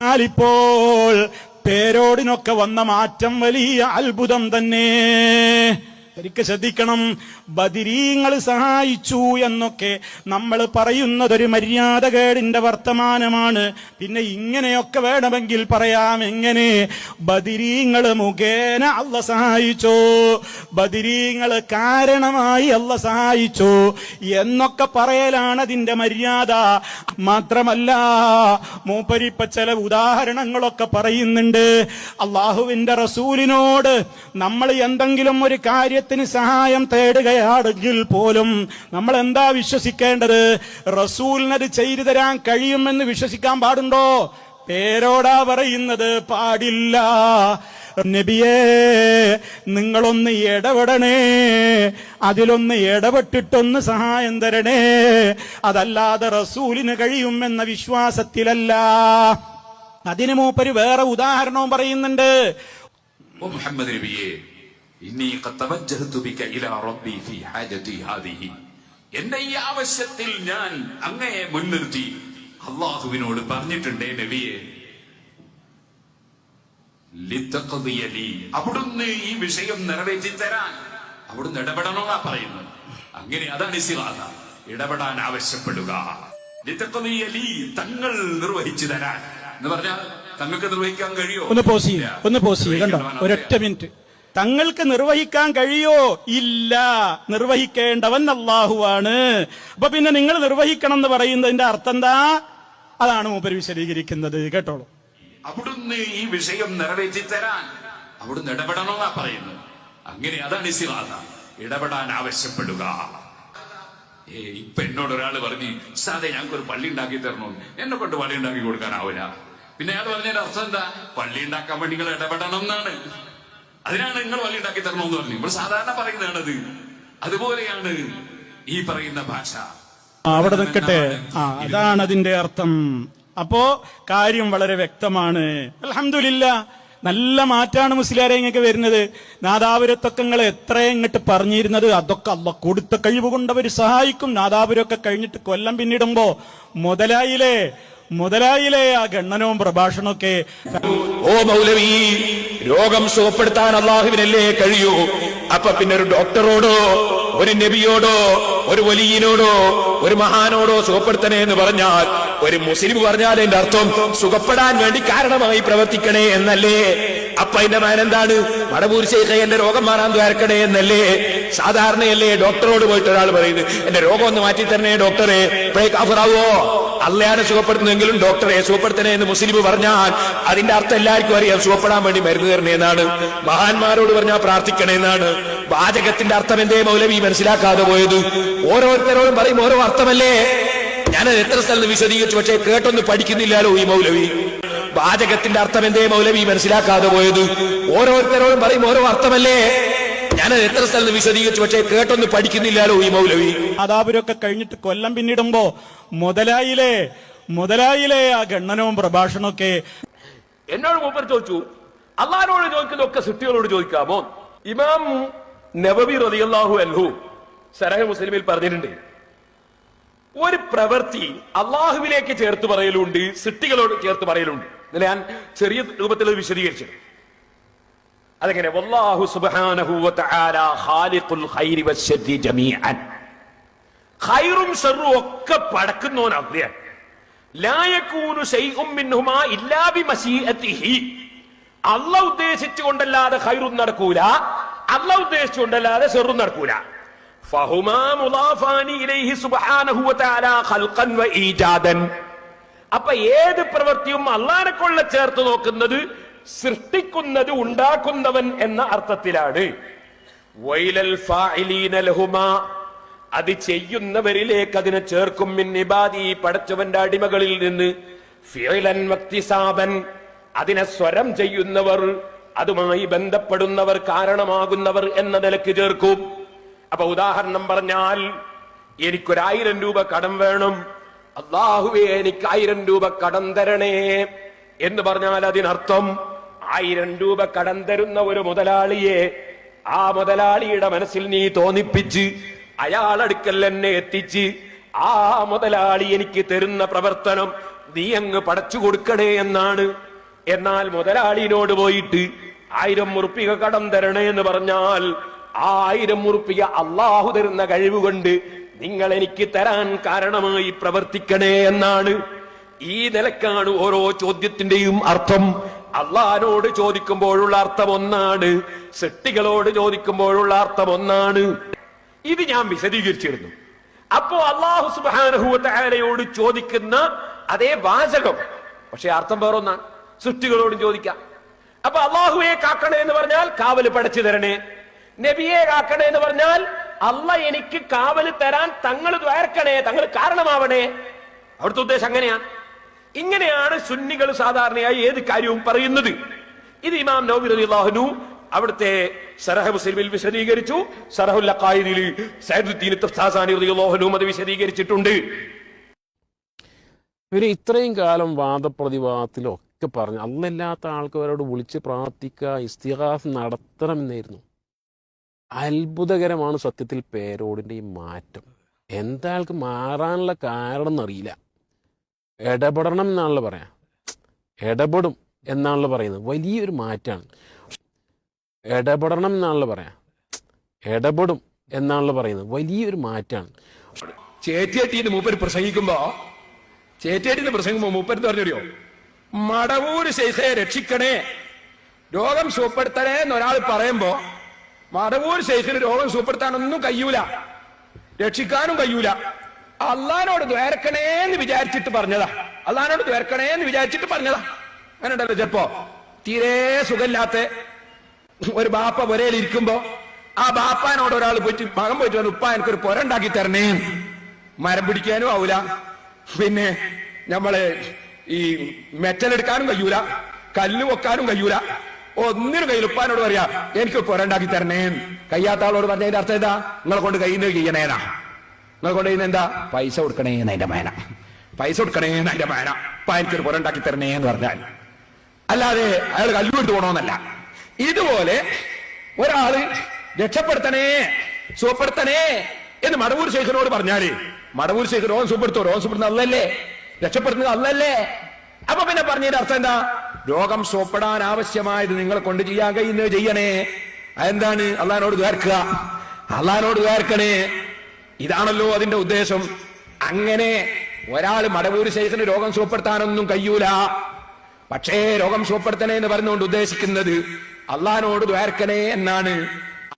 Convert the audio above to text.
ഇപ്പോൾ പേരോടിനൊക്കെ വന്ന മാറ്റം വലിയ അത്ഭുതം തന്നെ. ശരിക്ക് ശ്രദ്ധിക്കണം. ബദിരീങ്ങൾ സഹായിച്ചു എന്നൊക്കെ നമ്മൾ പറയുന്നതൊരു മര്യാദകേടിന്റെ വർത്തമാനമാണ്. പിന്നെ ഇങ്ങനെയൊക്കെ വേണമെങ്കിൽ പറയാം. എങ്ങനെ? ബദിരീങ്ങൾ മുഖേന അല്ല സഹായിച്ചു. ബദിരീങ്ങൾ കാരണമായി അല്ല സഹായിച്ചു. എന്നൊക്കെ പറയലാണ് അതിന്റെ മര്യാദ. മാത്രമല്ല മൂപ്പരിപ്പ ചില ഉദാഹരണങ്ങളൊക്കെ പറയുന്നുണ്ട്. അള്ളാഹുവിന്റെ റസൂലിനോട് നമ്മൾ എന്തെങ്കിലും ഒരു കാര്യത്തിന് സഹായം തേടുകയാണെങ്കിൽ പോലും നമ്മൾ എന്താ വിശ്വസിക്കേണ്ടത്? റസൂലിനത് ചെയ്തു തരാൻ കഴിയുമെന്ന് വിശ്വസിക്കാൻ പാടുണ്ടോ? പേരോടാ പറയുന്നത് പാടില്ല. നബിയേ നിങ്ങളൊന്ന് ഇടപെടണേ. അതിലൊന്ന് ഇടപെട്ടിട്ടൊന്ന് സഹായം തരണേ. അതല്ലാതെ റസൂലിന് കഴിയുമെന്ന വിശ്വാസത്തിലല്ല. അതിനു മൂപ്പര് വേറെ ഉദാഹരണവും പറയുന്നുണ്ട്. മുഹമ്മദ് എന്റെ ഈ ആവശ്യത്തിൽ ഞാൻ അങ്ങയെ മുൻനിർത്തി അള്ളാഹുവിനോട് പറഞ്ഞിട്ടുണ്ട് നബിയെ. അവിടുന്ന് ഈ വിഷയം നിറവേറ്റി തരാൻ അവിടുന്ന് ഇടപെടണമെന്നാ പറയുന്നത് അങ്ങനെ അതാണ് ഇസ്തിഗാഥ ഇടപെടാൻ ആവശ്യപ്പെടുക. തങ്ങൾ നിർവഹിച്ചു തരാൻ. എന്ന് പറഞ്ഞാൽ തങ്ങൾക്ക് നിർവഹിക്കാൻ കഴിയോ? ഒന്ന് പോസ് ചെയ്യ് ഒന്ന് പോസ് ചെയ്യ് കണ്ടോ? ഒരൊറ്റ മിനിറ്റ്. തങ്ങൾക്ക് നിർവഹിക്കാൻ കഴിയോ? ഇല്ല. നിർവഹിക്കേണ്ടവൻ അള്ളാഹുവാണ് അപ്പൊ പിന്നെ നിങ്ങൾ നിർവഹിക്കണം എന്ന് പറയുന്നതിന്റെ അർത്ഥം എന്താ? അതാണ് മൂപ്പര് വിശദീകരിക്കുന്നത്. കേട്ടോളൂ. അവിടുന്ന് ഈ വിഷയം നിറവേറ്റി തരാൻ അവിടുന്ന് ഇടപെടണമെന്നാ പറയുന്നത്. അങ്ങനെ അതാണ് ഇസിവാദ ഇടപെടാൻ ആവശ്യപ്പെടുക. ഏ ഇപ്പൊ എന്നോട് ഒരാൾ പറഞ്ഞു സാധേ ഞങ്ങൾക്ക് ഒരു പള്ളി ഉണ്ടാക്കി തരണോ. എന്നെ കൊണ്ട് പള്ളി ഉണ്ടാക്കി കൊടുക്കാനാവില്ല പിന്നെ അയാൾ പറഞ്ഞതിന്റെ അർത്ഥം എന്താ? പള്ളി ഉണ്ടാക്കാൻ വേണ്ടി നിങ്ങൾ ഇടപെടണം എന്നാണ്. അതിനാണ് നിങ്ങൾ വലിയ ഉണ്ടാക്കി തരണമെന്ന് പറഞ്ഞു. നമ്മൾ സാധാരണ പറയുന്നതാണത് അതുപോലെയാണ് ഈ പറയുന്ന ഭാഷ. അവിടെ നിൽക്കട്ടെ. ആ അതാണ് അതിന്റെ അർത്ഥം. അപ്പോ കാര്യം വളരെ വ്യക്തമാണ്. അലഹമില്ല നല്ല മാറ്റാണ് മുസ്ലിയാരെ ഇങ്ങൊക്കെ വരുന്നത്. നാദാപുരത്തൊക്കെ നിങ്ങൾ എത്ര ഇങ്ങോട്ട് പറഞ്ഞിരുന്നത്? അതൊക്കെ അല്ല കൊടുത്ത കഴിവ് കൊണ്ട് അവർ സഹായിക്കും. നാദാപുരമൊക്കെ കഴിഞ്ഞിട്ട് കൊല്ലം പിന്നിടുമ്പോ മുതലായില്ലേ മുതലായില്ലേ ആ ഗണ്ണനവും പ്രഭാഷണമൊക്കെ ഓ മൗലവി രോഗം സുഖപ്പെടുത്താൻ അള്ളാഹുവിനല്ലേ കഴിയൂ? അപ്പൊ പിന്നെ ഒരു ഡോക്ടറോടോ ഒരു നബിയോടോ ഒരു വലിയനോടോ ഒരു മഹാനോടോ സുഖപ്പെടുത്തണേ എന്ന് പറഞ്ഞാൽ ഒരു മുസ്ലിം പറഞ്ഞാൽ എന്റെ അർത്ഥം സുഖപ്പെടാൻ വേണ്ടി കാരണമായി പ്രവർത്തിക്കണേ എന്നല്ലേ? അപ്പൊ അതിന്റെ മാൻ എന്താണ്? ശേഖ എന്റെ രോഗം മാറാൻ ദ്വാരക്കണേ എന്നല്ലേ? സാധാരണയല്ലേ ഡോക്ടറോട് പോയിട്ട് ഒരാൾ പറയുന്നത് എന്റെ രോഗം ഒന്ന് മാറ്റി തരണേ ഡോക്ടറെ ഇപ്പോഴേ കാഫറാവോ അല്ലയാണ് സുഖപ്പെടുത്തുന്നെങ്കിലും ഡോക്ടറെ സുഖപ്പെടുത്തണേ എന്ന് മുസ്ലിം പറഞ്ഞാൽ അതിന്റെ അർത്ഥം എല്ലാവർക്കും അറിയാം. സുഖപ്പെടാൻ വേണ്ടി മരുന്ന് തരണേ എന്നാണ്. മഹാന്മാരോട് പറഞ്ഞാൽ പ്രാർത്ഥിക്കണേ എന്നാണ്. വാചകത്തിന്റെ അർത്ഥം എന്തേ മൗലവി? മനസ്സിലാക്കാതെ പോയത്. ഓരോരുത്തരോടും പറയും ഓരോ അർത്ഥമല്ലേ? ഞാൻ എത്ര സ്ഥലത്ത് വിശദീകരിച്ചു പക്ഷേ കേട്ടൊന്നും പഠിക്കുന്നില്ലല്ലോ ഈ മൗലവി. വാചകത്തിന്റെ അർത്ഥം എന്തേ മൗലവി? മനസ്സിലാക്കാതെ പോയത്. ഓരോരുത്തരോടും പറയും ഓരോ അർത്ഥമല്ലേ? ഞാനത് എത്ര സ്ഥലത്ത് വിശദീകരിച്ചു പക്ഷേ കേട്ടൊന്നും പഠിക്കുന്നില്ലല്ലോ ഈ മൗലവി. അതാപുരൊക്കെ കഴിഞ്ഞിട്ട് കൊല്ലം പിന്നിടുമ്പോ മുതലായില്ലേ മുതലായില്ലേ ആ ഗണ്ണനവും പ്രഭാഷണമൊക്കെ. എന്നോട് മൂപ്പർ ചോദിച്ചു അള്ളഹാനോട് ചോദിക്കുന്നതൊക്കെ സൃഷ്ടികളോട് ചോദിക്കാമോ? ഇമാം നബവി റലിയല്ലാഹു അൻഹു സരഹ മുസ്ലിമിൽ പറഞ്ഞിട്ടുണ്ട് ഒരു പ്രവൃത്തി അള്ളാഹുവിലേക്ക് ചേർത്ത് പറയലുണ്ട് സൃഷ്ടികളോട് ചേർത്ത് പറയലുണ്ട്. ഞാൻ ചെറിയ രൂപത്തിൽ വിശദീകരിച്ചിട്ടുണ്ട് വിശദീകരിച്ചു അതെങ്ങനെ വല്ലാഹു സുബ്ഹാനഹു തആല ഖാലിഖുൽ ഖൈരി വശ്ശർരി ജമീഅൻ. ഖൈറും ഷർറും ഒക്കെ പടക്കുന്നവൻ അദ്ദേഹം ലാ യകൂനു മിൻഹുമാ ഇല്ലാ ബിമശീഅതിഹി അല്ല ഉദ്ദേശിച്ചുകൊണ്ടല്ലാതെ ഖൈറും നടക്കൂല അല്ല ഉദ്ദേശിച്ചുകൊണ്ടല്ലാതെ ഷർറും നടക്കൂല. ഫഹുമാ മുളാഫാനി ഇലൈഹി സുബ്ഹാനഹു വതആല ഖൽഖൻ വഈജാദൻ ഈജാദൻ. അപ്പൊ ഏത് പ്രവൃത്തിയും അള്ളാനെ കൊള്ള ചേർത്ത് നോക്കുന്നത് സൃഷ്ടിക്കുന്നത് ഉണ്ടാക്കുന്നവൻ എന്ന അർത്ഥത്തിലാണ്. വൈലൽ അത് ചെയ്യുന്നവരിലേക്ക് അതിനെ ചേർക്കും. മിൻ ഇബാദി പടച്ചവന്റെ അടിമകളിൽ നിന്ന്. ഫിഅലൻ വക്തിസാബൻ. അതിനെ സ്വരം ചെയ്യുന്നവർ അതുമായി ബന്ധപ്പെടുന്നവർ കാരണമാകുന്നവർ എന്ന നിലയ്ക്ക് ചേർക്കും. അപ്പൊ ഉദാഹരണം പറഞ്ഞാൽ എനിക്കൊരായിരം രൂപ കടം വേണം. അള്ളാഹുവേ എനിക്ക് ആയിരം രൂപ കടം തരണേ എന്ന് പറഞ്ഞാൽ അതിനർത്ഥം ആയിരം രൂപ കടം തരുന്ന ഒരു മുതലാളിയെ ആ മുതലാളിയുടെ മനസ്സിൽ നീ തോന്നിപ്പിച്ച് അയാളടുക്കൽ എന്നെ എത്തിച്ച് ആ മുതലാളി എനിക്ക് തരുന്ന പ്രവർത്തനം നീ അങ്ങ് പടച്ചു കൊടുക്കണേ എന്നാണ്. എന്നാൽ മുതലാളിനോട് പോയിട്ട് ആയിരം മുറുപ്പിക കടം തരണേ എന്ന് പറഞ്ഞാൽ ആ ആയിരം മുറുപ്പിക അള്ളാഹു തരുന്ന കഴിവുകൊണ്ട് നിങ്ങൾ എനിക്ക് തരാൻ കാരണമായി പ്രവർത്തിക്കണേ എന്നാണ്. ഈ നിലക്കാണ് ഓരോ ചോദ്യത്തിന്റെയും അർത്ഥം. അള്ളഹാനോട് ചോദിക്കുമ്പോഴുള്ള അർത്ഥം ഒന്നാണ്. സെട്ടികളോട് ചോദിക്കുമ്പോഴുള്ള അർത്ഥം ഒന്നാണ്. ഇത് ഞാൻ വിശദീകരിച്ചിരുന്നു. അപ്പോ അള്ളാഹു സുബാനഹുലയോട് ചോദിക്കുന്ന അതേ വാചകം. പക്ഷെ അർത്ഥം വേറൊന്നാണ്. സൃഷ്ടികളോടും ചോദിക്കാം. അപ്പൊ അള്ളാഹുവെ കാക്കണേ എന്ന് പറഞ്ഞാൽ കാവൽ പടച്ചു തരണേ. നബിയെ കാക്കണേ എന്ന് പറഞ്ഞാൽ അല്ല എനിക്ക് കാവൽ തരാൻ തങ്ങൾ ദ്വാരക്കണേ തങ്ങൾ കാരണമാവണേ. അവിടുത്തെ ഉദ്ദേശം അങ്ങനെയാണ്. ഇങ്ങനെയാണ് സുന്നികൾ സാധാരണയായി ഏത് കാര്യവും പറയുന്നത്. ഇത് ഇമാം നൗബി അള്ളാഹുനു അവിടുത്തെ സറഹ മുസ്ലിമിൽ വിശദീകരിച്ചു. സറഹുൽ അഖായിദിൽ സൈദുദ്ദീൻ അത് വിശദീകരിച്ചിട്ടുണ്ട്. ഇവർ ഇത്രയും കാലം വാദപ്രതിവാദത്തിലൊക്കെ പറഞ്ഞു. അന്നല്ലാത്ത ആൾക്കാരോട് വിളിച്ച് പ്രാർത്ഥിക്കുക ഇസ്തിഹാസ് നടത്തണമെന്നായിരുന്നു. അത്ഭുതകരമാണ് സത്യത്തിൽ പേരോടിന്റെ ഈ മാറ്റം എന്താൾക്ക് മാറാനുള്ള കാരണം എന്നറിയില്ല ഇടപെടണം എന്നാണല്ലോ പറയാം. ഇടപെടും എന്നാണല്ലോ പറയുന്നത്. വലിയൊരു മാറ്റമാണ് ഇടപെടണം എന്നാണല്ലോ പറയാം. ഇടപെടും എന്നാണല്ലോ പറയുന്നത്. വലിയൊരു മാറ്റമാണ് ചേറ്റിയേട്ടിന്ന് മൂപ്പര് പ്രസംഗിക്കുമ്പോ ചേറ്റിയേട്ടിന്ന് പ്രസംഗിക്കുമ്പോ മൂപ്പര് പറഞ്ഞോ മടവൂര് ശൈഖയെ രക്ഷിക്കണേ രോഗം സുഖപ്പെടുത്തണേ എന്നൊരാൾ പറയുമ്പോ മടവൂർ ശൈഖിന് രോഗം സുഖപ്പെടുത്താനൊന്നും കഴിയൂല. രക്ഷിക്കാനും കഴിയൂല. അള്ളഹാനോട് ദ്വേർക്കണേ എന്ന് വിചാരിച്ചിട്ട് പറഞ്ഞതാ. അള്ളഹാനോട് ദ്വേർക്കണേ എന്ന് വിചാരിച്ചിട്ട് പറഞ്ഞതാ. അങ്ങനെ ഉണ്ടല്ലോ ചിലപ്പോ. തീരെ സുഖമില്ലാത്ത ഒരു ബാപ്പ പുരയിൽ ഇരിക്കുമ്പോ ആ ബാപ്പാനോട് ഒരാൾ പോയിട്ട് മകൻ പോയിട്ട് വന്ന് ഉപ്പ എനിക്കൊരു പുര ഉണ്ടാക്കി തരണേ. മരം പിടിക്കാനും ആവൂല. പിന്നെ നമ്മളെ ഈ മെറ്റലെടുക്കാനും കഴിയൂല. കല്ല് വെക്കാനും കഴിയൂല. ഒന്നിനും കയ്യിൽ ഉപ്പാനോട് പറയാ എനിക്ക് പുര ഉണ്ടാക്കി തരണേ. കയ്യാത്ത ആളോട് പറഞ്ഞതിന്റെ അർത്ഥം എന്താ? നിങ്ങളെ കൊണ്ട് കയ്യിൽ നിന്ന് ചെയ്യണേനാ നിങ്ങളെ കൊണ്ടുപോയി എന്താ? പൈസ കൊടുക്കണേന്ന് അതിന്റെ മേന. പൈസ കൊടുക്കണേന്ന് അതിന്റെ മേന. ഉപ്പ എനിക്കൊരു പുര ഉണ്ടാക്കി തരണേ എന്ന് പറഞ്ഞാൽ. അല്ലാതെ അയാൾ കല്ലുപിട്ട് പോണോന്നല്ല. ഇതുപോലെ ഒരാൾ രക്ഷപ്പെടുത്തണേ സുഖപ്പെടുത്തണേ എന്ന് മടവൂർ ശേഖരനോട് പറഞ്ഞാൽ മടവൂർ ശേഖർ രോഗം സുഖപ്പെടുത്തോ രോഗം സുഖപ്പെടുന്ന അല്ലല്ലേ? രക്ഷപ്പെടുത്തുന്നത് അല്ലല്ലേ? അപ്പൊ പിന്നെ പറഞ്ഞതിന്റെ അർത്ഥം എന്താ? രോഗം സുഖപ്പെടാൻ ആവശ്യമായത് നിങ്ങളെ കൊണ്ട് ചെയ്യാൻ കഴിയുന്നത് ചെയ്യണേ. അതെന്താണ്? അള്ളഹാനോട് കേർക്കുക അള്ളഹാനോട് ദ്വാർക്കണേ ഇതാണല്ലോ അതിന്റെ ഉദ്ദേശം. അങ്ങനെ ഒരാൾ മടവൂർ ശേഖരന് രോഗം സുഖപ്പെടുത്താനൊന്നും കഴിയൂല. പക്ഷേ രോഗം സുഖപ്പെടുത്തണേ എന്ന് പറഞ്ഞുകൊണ്ട് ഉദ്ദേശിക്കുന്നത് അള്ളഹാനോട് ദ്വാരക്കനെ എന്നാണ്.